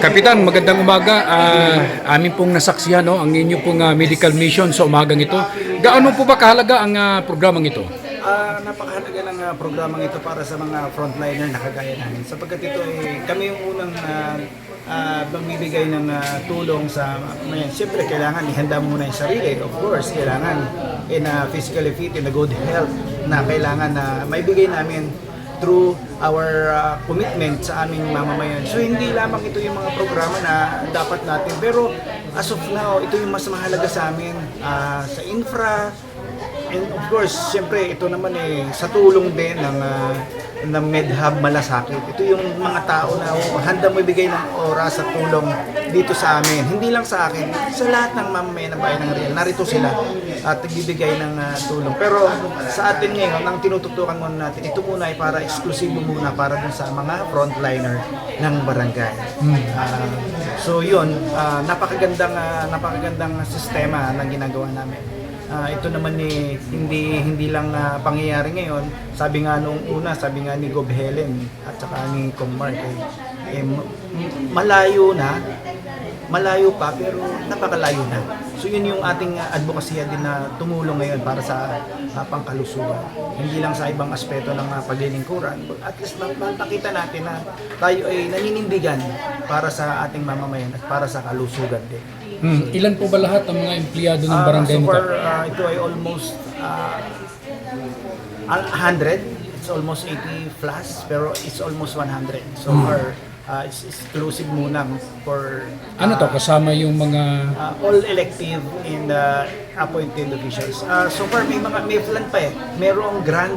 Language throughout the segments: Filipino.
Kapitan, magandang umaga. Ah, amin pong nasaksihan no, ang inyo pong ah, medical mission sa umagang ito. Gaano po ba kahalaga ang ah, programang ito? Ah, napakahalaga ng ah, programang ito para sa mga frontliner na kagaya namin sapagkat ito ay kami yung unang uh, magbibigay ng ah, tulong sa may siyempre kailangan ihanda muna yung sarili of course kailangan in a physically fit in a good health na kailangan na maibigay namin through our ah, commitment sa aming mamamayan. So hindi lamang ito yung mga programa na dapat natin pero as of now ito yung mas mahalaga sa amin ah, sa infra And of course, siyempre ito naman eh sa tulong din ng uh, ng MedHub Malasakit. Ito yung mga tao na handa mo ibigay ng oras at tulong dito sa amin. Hindi lang sa akin, sa lahat ng mamamayan ng bayan ng Real. Narito sila at nagbibigay ng uh, tulong. Pero sa atin ngayon, ang tinututukan muna natin, ito muna ay para eksklusibo muna para dun sa mga frontliner ng barangay. Ah, so yun, ah, napakagandang ah, napakagandang sistema na ginagawa namin. Ah, ito naman ni hindi hindi lang ah, pangyayari ngayon. Sabi nga nung una, sabi nga ni Gob Helen at saka ni Kong eh, eh, malayo na malayo pa pero napakalayo na. So yun yung ating advokasya din na tumulong ngayon para sa ah, pangkalusugan. Hindi lang sa ibang aspeto ng uh, paglilingkuran. At least ma- mapakita natin na tayo ay naninindigan para sa ating mamamayan at para sa kalusugan din. Hmm. Ilan po ba lahat ang mga empleyado ng Ah, barangay so mo? far, ah, ito ay almost uh, 100. It's almost 80 plus, pero it's almost 100. So Hmm. far, it's exclusive muna for Ano to, ah, kasama yung mga... ah, all elective in the appointed officials. Ah, so far, may mga may plan pa eh. Merong grand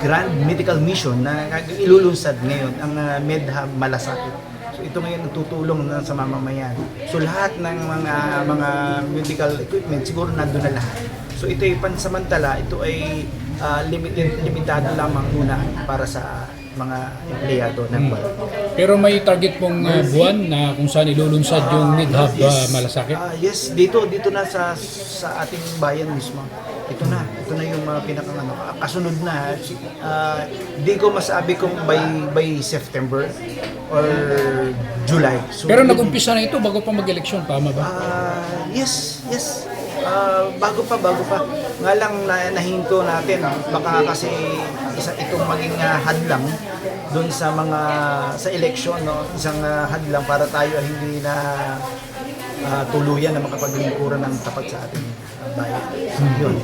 grand medical mission na ilulunsad ngayon ang ah, MedHub Malasakit. So ito ngayon ang tutulong na sa mamamayan. So lahat ng mga mga medical equipment siguro nandun na lahat. So ito ay pansamantala, ito ay ah, limited limitado lamang muna para sa mga empleyado ng barangay. Pero may target pong ah, buwan na kung saan ilulunsad yung Midhub ah, Malasakit? Ah, yes, dito dito na sa sa ating bayan mismo. Ito na, ito na yung mga pinakang ano, kasunod na. Ah, di ko masabi kung by by September or July. So, Pero nag-umpisa na ito bago pa mag-eleksyon, tama ba? Ah, yes, yes. Ah, bago pa, bago pa. Nga lang na, nahinto natin, baka kasi isa itong maging ah, hadlang doon sa mga sa election, no? Isang ah, hadlang para tayo ay hindi na ah, tuluyan na makapaglingkuran ng tapat sa ating ah, bayan. Yun.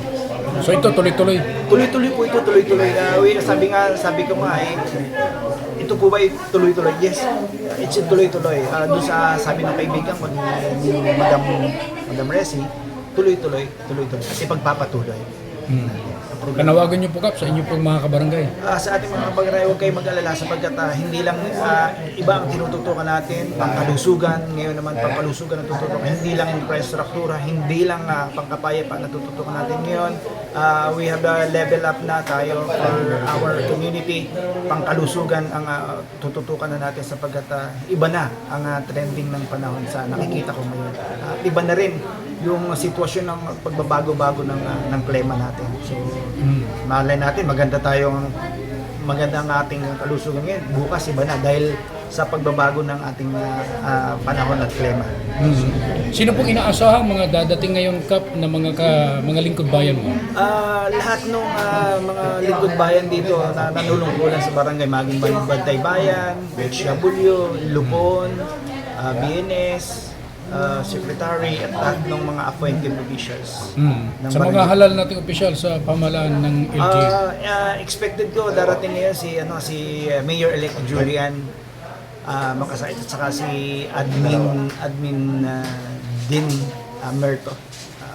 So ito tuloy-tuloy. Tuloy-tuloy po ito, tuloy-tuloy. Ah, wait, sabi nga, sabi ko nga eh, ito po ba tuloy-tuloy? Yes, it's tuloy-tuloy. Ah, doon sa sabi ng kaibigan ko ni Madam, Madam Resi, tuloy-tuloy, tuloy-tuloy. Kasi pagpapatuloy. Hmm. Panawagan niyo po kap sa inyo pong mga kabarangay. Ah, sa ating mga kabagray, huwag kayong mag-alala sapagkat ah, hindi lang ah, iba ang tinututukan natin, pangkalusugan, ngayon naman pangkalusugan ang tututukan, hindi lang infrastruktura, hindi lang uh, pangkapayapa na tututukan natin ngayon. Ah, we have a level up na tayo for our community, pangkalusugan ang ah, tututukan na natin sapagkat ah, iba na ang ah, trending ng panahon sa nakikita ko ngayon. At iba na rin yung sitwasyon ng pagbabago-bago ng, ah, ng klima natin. So, malay natin, maganda tayong maganda ang ating kalusugan ngayon. Bukas iba na dahil sa pagbabago ng ating ah, panahon at klima. Hmm. Sino pong inaasahang mga dadating ngayong kap na mga ka, mga lingkod bayan mo? Ah, lahat ng mga lingkod bayan dito na nanulungkulan sa barangay, maging Ban- Bantay Bayan, HW, Lupon, ah, BNS, ah, Secretary, at lahat ng mga appointed officials. Ng Sa mga halal nating opisyal sa pamahalaan ng LG. Ah, ah, expected ko darating ngayon si ano si uh, Mayor-elect Julian uh, makasait at saka si admin admin uh, din uh, Merto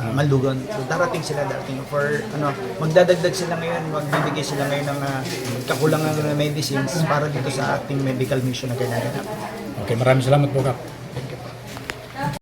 uh, Malugon. So darating sila darating for ano magdadagdag sila ngayon, magbibigay sila ngayon ng uh, kakulangan ng medicines para dito sa ating medical mission na natin. Okay, maraming salamat po kap.